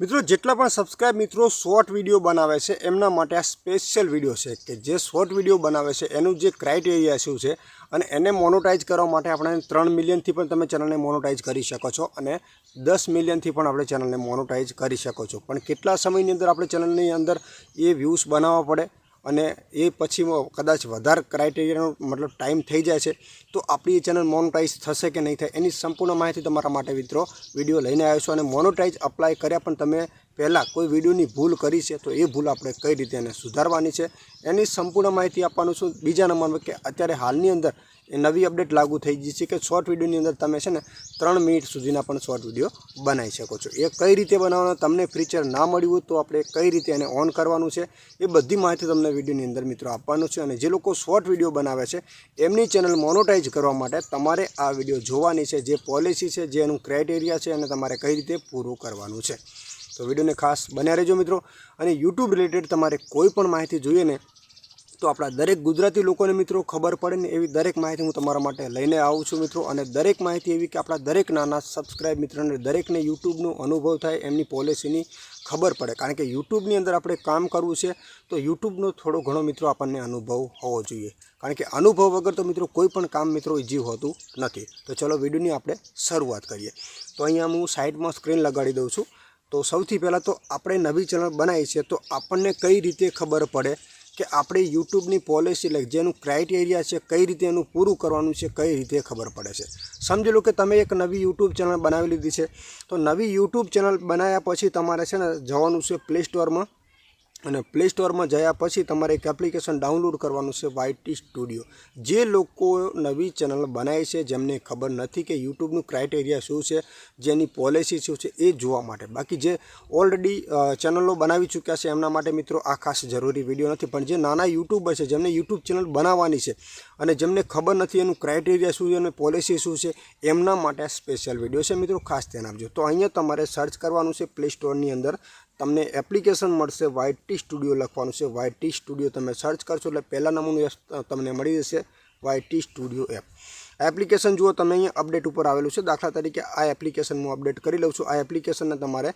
મિત્રો, જેટલા પણ સબસ્ક્રાઇબ મિત્રો શોર્ટ વીડિયો બનાવે છે, એમના માટે આ સ્પેશિયલ વીડિયો છે કે જે શોર્ટ વીડિયો બનાવે છે, એનું જે ક્રાઇટેરિયા શું છે અને એને મોનોટાઇઝ કરવા માટે આપણે ત્રણ મિલિયનથી પણ તમે ચેનલને મોનોટાઇઝ કરી શકો છો અને દસ મિલિયનથી પણ આપણે ચેનલને મોનોટાઇઝ કરી શકો છો. પણ કેટલા સમયની અંદર આપણે ચેનલની અંદર એ વ્યૂઝ બનાવવા પડે? અને એ પછી કદાચ વધારે ક્રાઇટેરિયાનો મતલબ ટાઈમ થઈ જાય છે, તો આપણી ચેનલ મોનોટાઈઝ થશે કે નહીં થાય એની સંપૂર્ણ માહિતી તમારા માટે મિત્રો વીડિયો લઈને આવ્યો છું. અને મોનોટાઈઝ અપ્લાય કર્યા પણ તમે પહેલાં કોઈ વિડીયોની ભૂલ કરી છે, તો એ ભૂલ આપણે કઈ રીતે એને સુધારવાની છે, એની સંપૂર્ણ માહિતી આપવાનું છું. બીજા નંબરમાં કે અત્યારે હાલની અંદર એ નવી અપડેટ લાગુ થઈ ગઈ છે કે શોર્ટ વિડીયોની અંદર તમે છે ને ત્રણ મિનિટ સુધીના પણ શોર્ટ વીડિયો બનાવી શકો છો. એ કઈ રીતે બનાવવાનો તમને ફીચર ના મળ્યું તો આપણે કઈ રીતે એને ઓન કરવાનું છે એ બધી માહિતી તમને વિડીયોની અંદર મિત્રો આપવાનું છે અને જે લોકો શોર્ટ વીડિયો બનાવે છે એમની ચેનલ મોનોટાઈઝ કરવા માટે તમારે આ વીડિયો જોવાની છે, જે પોલિસી છે, જે એનું ક્રાઇટેરિયા છે અને તમારે કઈ રીતે પૂરું કરવાનું છે. તો વિડીયોને ખાસ બન્યા રહેજો મિત્રો અને યુટ્યુબ રિલેટેડ તમારે કોઈ પણ માહિતી જોઈએ ને તો આપણા દરેક ગુજરાતી લોકોને મિત્રો ખબર પડે ને એવી દરેક માહિતી હું તમારા માટે લઈને આવું છું મિત્રો. અને દરેક માહિતી એવી કે આપણા દરેક નાના સબસ્ક્રાઇબ મિત્રોને દરેકને યુટ્યુબનો અનુભવ થાય એમની પોલિસીની ખબર પડે. કારણ કે યુટ્યુબની અંદર આપણે કામ કરવું છે તો યુટ્યુબનો થોડો ઘણો મિત્રો આપણને અનુભવ હોવો જોઈએ. કારણ કે અનુભવ વગર તો મિત્રો કોઈ પણ કામ મિત્રો ઇઝી હોતું નથી. તો ચલો વિડીયોની આપણે શરૂઆત કરીએ. તો અહીંયા હું સાઈડમાં સ્ક્રીન લગાડી દઉં છું. તો સૌથી પહેલાં તો આપણે નવી ચેનલ બનાવી છે તો આપણને કઈ રીતે ખબર પડે? કે આપણે યુટ્યુબની પોલિસી એટલે જેનું ક્રાઇટેરિયા છે, કઈ રીતે એનું પૂરું કરવાનું છે, કઈ રીતે ખબર પડે છે. સમજી લો કે તમે એક નવી યુટ્યુબ ચેનલ બનાવી લીધી છે. તો નવી યુટ્યુબ ચેનલ બનાવ્યા પછી તમારે છે ને જવાનું છે પ્લે સ્ટોરમાં અને પ્લે સ્ટોરમાં જયા પછી તમારે એક એપ્લિકેશન ડાઉનલોડ કરવાનું છે વાયટી સ્ટુડિયો. જે લોકો નવી ચેનલ બનાવી છે, જેમને ખબર નથી કે યુટ્યુબનું ક્રાઇટેરિયા શું છે, જેની પોલિસી શું છે, એ જોવા માટે. બાકી જે ઓલરેડી ચેનલો બનાવી ચૂક્યા છે, એમના માટે મિત્રો આ ખાસ જરૂરી વીડિયો નથી. પણ જે નાના યુટ્યુબર છે, જેમને યુટ્યુબ ચેનલ બનાવવાની છે અને જેમને ખબર નથી એનું ક્રાઇટેરિયા શું છે અને પોલિસી શું છે, એમના માટે આ સ્પેશિયલ વીડિયો છે મિત્રો, ખાસ ધ્યાન આપજો. તો અહીંયા તમારે સર્ચ કરવાનું છે પ્લે સ્ટોરની અંદર તમને એપ્લિકેશન મળશે વાયટી સ્ટુડિયો લખવાનું છે. વાયટી સ્ટુડિયો તમે સર્ચ કરશો એટલે પહેલા નંબરનું તમને મળી જશે વાયટી સ્ટુડિયો એપ એપ્લિકેશન જુઓ, તમે અહીંયા અપડેટ ઉપર આવેલું છે. દાખલા તરીકે આ એપ્લિકેશન હું અપડેટ કરી લઉં છું. આ એપ્લિકેશનને તમારે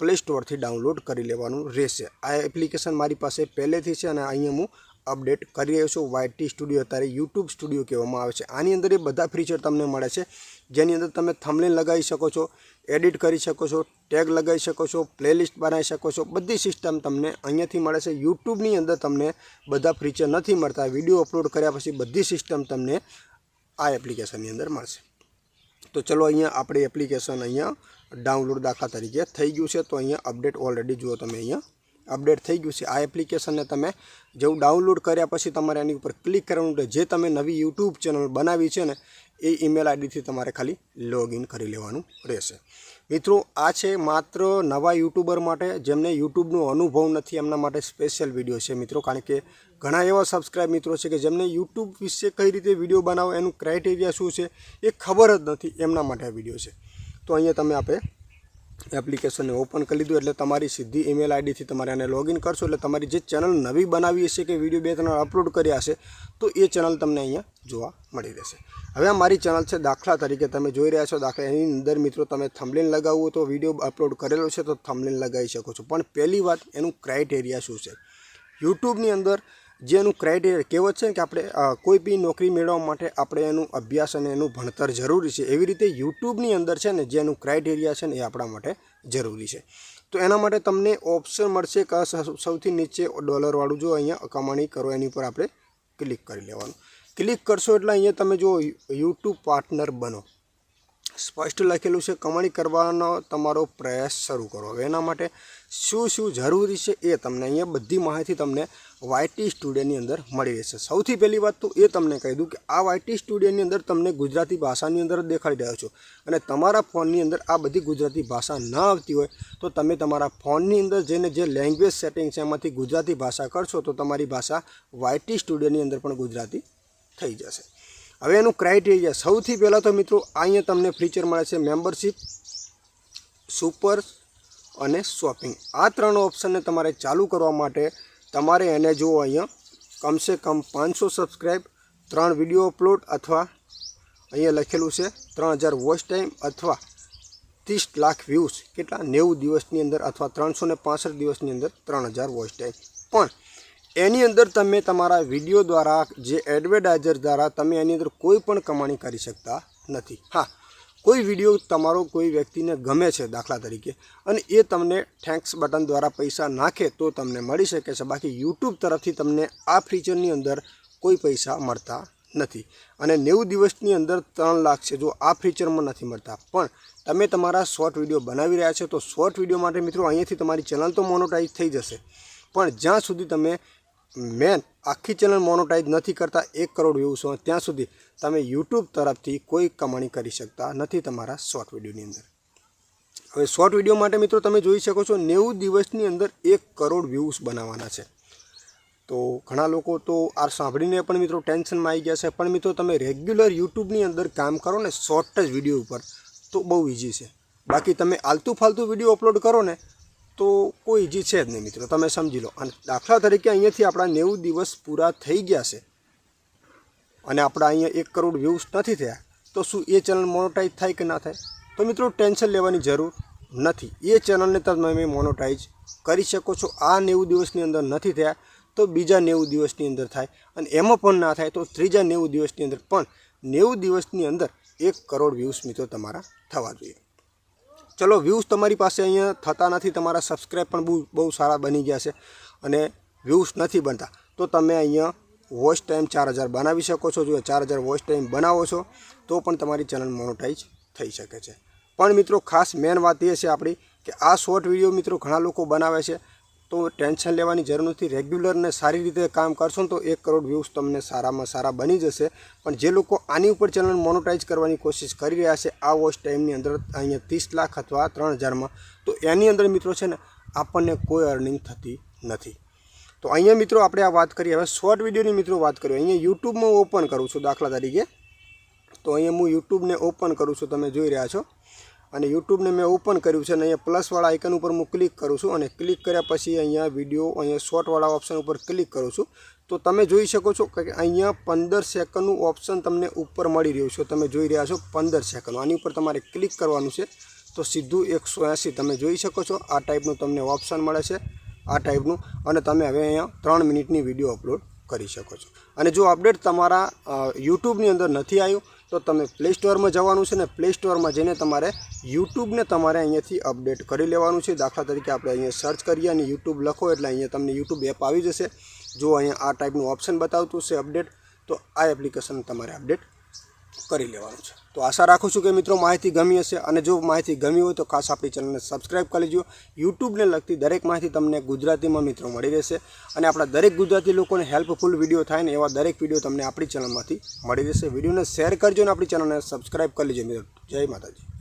પ્લે સ્ટોરથી ડાઉનલોડ કરી લેવાનું રહેશે. આ એપ્લિકેશન મારી પાસે પહેલેથી છે અને અહીંયા હું અપડેટ કરી રહ્યો છું. વાયટી સ્ટુડિયો અત્યારે યુટ્યુબ સ્ટુડિયો કહેવામાં આવે છે. આની અંદર એ બધા ફીચર તમને મળે છે. જેની અંદર તમે થમલેન લગાવી શકો છો. એડિટ કરી શકો છો, ટેગ લગાવી શકો છો, પ્લેલિસ્ટ બનાવી શકો છો, બધી સિસ્ટમ તમને અહીંયાથી મળે છે. યુટ્યુબની અંદર તમને બધા ફીચર નથી મળતા. વીડિયો અપલોડ કર્યા પછી બધી સિસ્ટમ તમને આ એપ્લિકેશનની અંદર મળશે. તો ચલો અહીંયા આપણી એપ્લિકેશન અહીંયા ડાઉનલોડ દાખલા તરીકે થઈ ગયું છે. તો અહીંયા અપડેટ ઓલરેડી જુઓ તમે અહીંયા. અપડેટ થઈ ગયું છે. આ એપ્લિકેશનને તમે જેવું ડાઉનલોડ કર્યા પછી તમારે એની ઉપર ક્લિક કરવાનું જે તમે નવી યુટ્યુબ ચેનલ બનાવી છે ને, એ ઈમેલ આઈડીથી તમારે ખાલી લોગિન કરી લેવાનું રહેશે. મિત્રો, આ છે માત્ર નવા યુટ્યુબર માટે, જેમને યુટ્યુબનો અનુભવ નથી, એમના માટે સ્પેશિયલ વીડિયો છે મિત્રો. કારણ કે ઘણા એવા સબસ્ક્રાઇબ મિત્રો છે કે જેમને યુટ્યુબ વિશે કઈ રીતે વીડિયો બનાવો, એનું ક્રાઇટેરિયા શું છે, એ ખબર જ નથી એમના માટે આ વીડિયો છે. તો અહીંયા તમે આપણે એપ્લિકેશનને ઓપન કરી લીધું એટલે તમારી સીધી ઈમેલ આઈડીથી તમારે આને લોગિન કરશો એટલે તમારી જે ચેનલ નવી બનાવી હશે કે વીડિયો બે ત્રણ અપલોડ કર્યા હશે, તો એ ચેનલ તમને અહીંયા જોવા મળી રહેશે. હવે આ મારી ચેનલ છે દાખલા તરીકે તમે જોઈ રહ્યા છો દાખલા એની અંદર મિત્રો તમે થમલેન લગાવવું તો વીડિયો અપલોડ કરેલો છે તો થમલેન લગાવી શકો છો. પણ પહેલી વાત એનું ક્રાઇટેરિયા શું છે? યુટ્યુબની અંદર જે એનું ક્રાઇટેરિયા કહેવત છે કે આપણે કોઈ બી નોકરી મેળવવા માટે આપણે એનું અભ્યાસ અને એનું ભણતર જરૂરી છે, એવી રીતે યુટ્યુબની અંદર છે ને જે એનું ક્રાઇટેરિયા છે ને એ આપણા માટે જરૂરી છે. તો એના માટે તમને ઓપ્શન મળશે કે સૌથી નીચે ડોલરવાળું જો અહીંયા કમાણી કરો, એની ઉપર આપણે ક્લિક કરી લેવાનું. ક્લિક કરશો એટલે અહીંયા તમે જો યુટ્યુબ પાર્ટનર બનો. સ્પષ્ટ લખેલું છે, કમાણી કરવાનો તમારો પ્રયાસ શરૂ કરો. હવે એના માટે શું શું જરૂરી છે એ તમને અહીંયા બધી માહિતી તમને વાયટી સ્ટુડિયોની અંદર મળી રહેશે સૌથી પહેલી વાત તો એ તમને કહી દઉં કે આ વાયટી સ્ટુડિયોની અંદર તમને ગુજરાતી ભાષાની અંદર દેખાડી રહ્યો છો. અને તમારા ફોનની અંદર આ બધી ગુજરાતી ભાષા ન આવતી હોય તો તમે તમારા ફોનની અંદર જઈને જે લેંગ્વેજ સેટિંગ છે એમાંથી ગુજરાતી ભાષા કરશો તો તમારી ભાષા વાયટી સ્ટુડિયોની અંદર પણ ગુજરાતી થઈ જશે. હવે એનું ક્રાઇટેરિયા સૌથી પહેલાં તો મિત્રો અહીંયા તમને ફીચર મળે છે મેમ્બરશિપ સુપર અને શોપિંગ આ ત્રણ ઓપ્શનને તમારે ચાલુ કરવા માટે તમારે એને જુઓ અહીંયા. કમસે કમ પાંચસો સબસ્ક્રાઈબ ત્રણ વીડિયો અપલોડ અથવા અહીંયા લખેલું છે, ત્રણ હજાર વોચ ટાઈમ અથવા ત્રીસ લાખ વ્યૂઝ કેટલા? નેવું દિવસની અંદર અથવા ત્રણસો ને પાસઠ દિવસની અંદર ત્રણ હજાર વોચ ટાઈમ પણ એની અંદર તમે તમારા વીડિયો દ્વારા જે એડવર્ટાઇઝર દ્વારા તમે એની અંદર કોઈ પણ કમાણી કરી શકતા નથી. હા કોઈ વીડિયો તમારો કોઈ વ્યક્તિને ગમે છે દાખલા તરીકે અને એ તમને થેન્ક્સ બટન દ્વારા પૈસા નાખે તો તમને મળી શકે છે. બાકી યુટ્યુબ તરફથી તમને આ ફીચરની અંદર કોઈ પૈસા મળતા નથી. અને નેવું દિવસની અંદર ત્રણ લાખ છે, જો આ ફીચરમાં નથી મળતા. પણ તમે તમારા શોર્ટ વીડિયો બનાવી રહ્યા છો, તો શોર્ટ વીડિયો માટે મિત્રો અહીંયાથી તમારી ચેનલ તો મોનોટાઈઝ થઈ જશે. પણ જ્યાં સુધી તમે મેન આખી ચેનલ મોનોટાઈઝ નથી કરતા એક કરોડ વ્યૂઝ હોય ત્યાં સુધી તમે યુટ્યુબ તરફથી કોઈ કમાણી કરી શકતા નથી તમારા શોર્ટ વિડીયોની અંદર. હવે શોર્ટ વીડિયો માટે મિત્રો તમે જોઈ શકો છો નેવું દિવસની અંદર એક કરોડ વ્યૂઝ બનાવવાના છે. તો ઘણા લોકો તો આ સાંભળીને પણ મિત્રો ટેન્શનમાં આવી ગયા છે. પણ મિત્રો તમે રેગ્યુલર યુટ્યુબની અંદર કામ કરો ને શોર્ટ જ વીડિયો ઉપર તો બહુ ઇઝી છે. બાકી તમે આલતુ ફાલતુ વીડિયો અપલોડ કરો ને તો કોઈ ઇઝી છે જ નહીં મિત્રો, તમે સમજી લો. અને દાખલા તરીકે અહીંયાથી આપણા નેવું દિવસ પૂરા થઈ ગયા છે અને આપણા અહીંયા એક કરોડ વ્યૂઝ નથી થયા, તો શું એ ચેનલ મોનોટાઈઝ થાય કે ના થાય? તો મિત્રો ટેન્શન લેવાની જરૂર નથી. એ ચેનલને તમે મોનોટાઈઝ કરી શકો છો. આ નેવું દિવસની અંદર નથી થયા, તો બીજા નેવું દિવસની અંદર થાય. અને એમાં પણ ના થાય, તો ત્રીજા નેવું દિવસની અંદર. પણ નેવું દિવસની અંદર એક કરોડ વ્યૂઝ મિત્રો તમારા થવા જોઈએ. ચલો વ્યૂઝ તમારી પાસે અહીંયા થતા નથી, તમારા સબસ્ક્રાઈબ પણ બહુ બહુ સારા બની ગયા છે અને વ્યૂઝ નથી બનતા, તો તમે અહીંયા વોઇસ ટાઈમ ચાર હજાર બનાવી શકો છો. જો ચાર હજાર વોચ ટાઈમ બનાવો છો, તો પણ તમારી ચેનલ મોનોટાઈઝ થઈ શકે છે. પણ મિત્રો, ખાસ મેન વાત એ છે આપણી કે આ શોર્ટ વીડિયો મિત્રો ઘણા લોકો બનાવે છે. તો ટેન્શન લેવાની જરૂર નથી. રેગ્યુલરને સારી રીતે કામ કરશો તો એક કરોડ વ્યૂઝ તમને સારામાં સારા બની જશે. પણ જે લોકો આની ઉપર ચેનલ મોનોટાઈઝ કરવાની કોશિશ કરી રહ્યા છે, આ વોચ ટાઈમની અંદર અહીંયા ત્રીસ લાખ અથવા ત્રણ હજારમાં. તો એની અંદર મિત્રો છે ને, આપણને કોઈ અર્નિંગ થતી નથી. તો અહીંયા મિત્રો આપણે આ વાત કરીએ. હવે શોર્ટ વિડીયોની મિત્રો વાત કરીએ. અહીંયા યુટ્યુબમાં ઓપન કરું છું દાખલા તરીકે. તો અહીંયા હું યુટ્યુબને ઓપન કરું છું. તમે જોઈ રહ્યા છો. અને યુટ્યુબને મેં ઓપન કર્યું છે અને અહીંયા પ્લસવાળા આઇકન ઉપર હું ક્લિક કરું છું અને ક્લિક કર્યા પછી અહીંયા વીડિયો અહીંયા શોર્ટવાળા ઓપ્શન ઉપર ક્લિક કરું છું. તો તમે જોઈ શકો છો કે અહીંયા પંદર સેકન્ડનું ઓપ્શન તમને ઉપર મળી રહ્યું છે. તમે જોઈ રહ્યા છો પંદર સેકન્ડ આની ઉપર તમારે ક્લિક કરવાનું છે. તો સીધું એકસો તમે જોઈ શકો છો આ ટાઈપનું તમને ઓપ્શન મળે છે. આ ટાઈપનું અને તમે હવે અહીંયા ત્રણ મિનિટની વીડિયો અપલોડ કરી શકો છો. અને જો અપડેટ તમારા યુટ્યુબની અંદર નથી આવ્યું તો તમે પ્લે સ્ટોરમાં જવાનું છે ને પ્લે સ્ટોરમાં જઈને તમારે યુટ્યુબને તમારે અહીંયાથી અપડેટ કરી લેવાનું છે. દાખલા તરીકે આપણે અહીંયા સર્ચ કરીએ અને યુટ્યુબ લખો એટલે અહીંયા તમને યુટ્યુબ એપ આવી જશે. જો અહીંયા આ ટાઈપનું ઓપ્શન બતાવતું છે અપડેટ તો આ એપ્લિકેશન તમારે અપડેટ કરી લેવાનું છે. તો આશા રાખું છું કે મિત્રો માહિતી ગમી હશે અને જો માહિતી ગમી હોય તો ખાસ આપણી ચેનલને સબસ્ક્રાઈબ કરી લેજો. યુટ્યુબને લગતી દરેક માહિતી તમને ગુજરાતીમાં મિત્રો મળી રહેશે અને આપણા દરેક ગુજરાતી લોકોને હેલ્પફુલ વીડિયો થાય ને એવા દરેક વીડિયો તમને આપણી ચેનલમાંથી મળી રહેશે. વિડીયોને શેર કરજો અને આપણી ચેનલને સબસ્ક્રાઈબ કરી લેજો મિત્રો. જય માતાજી.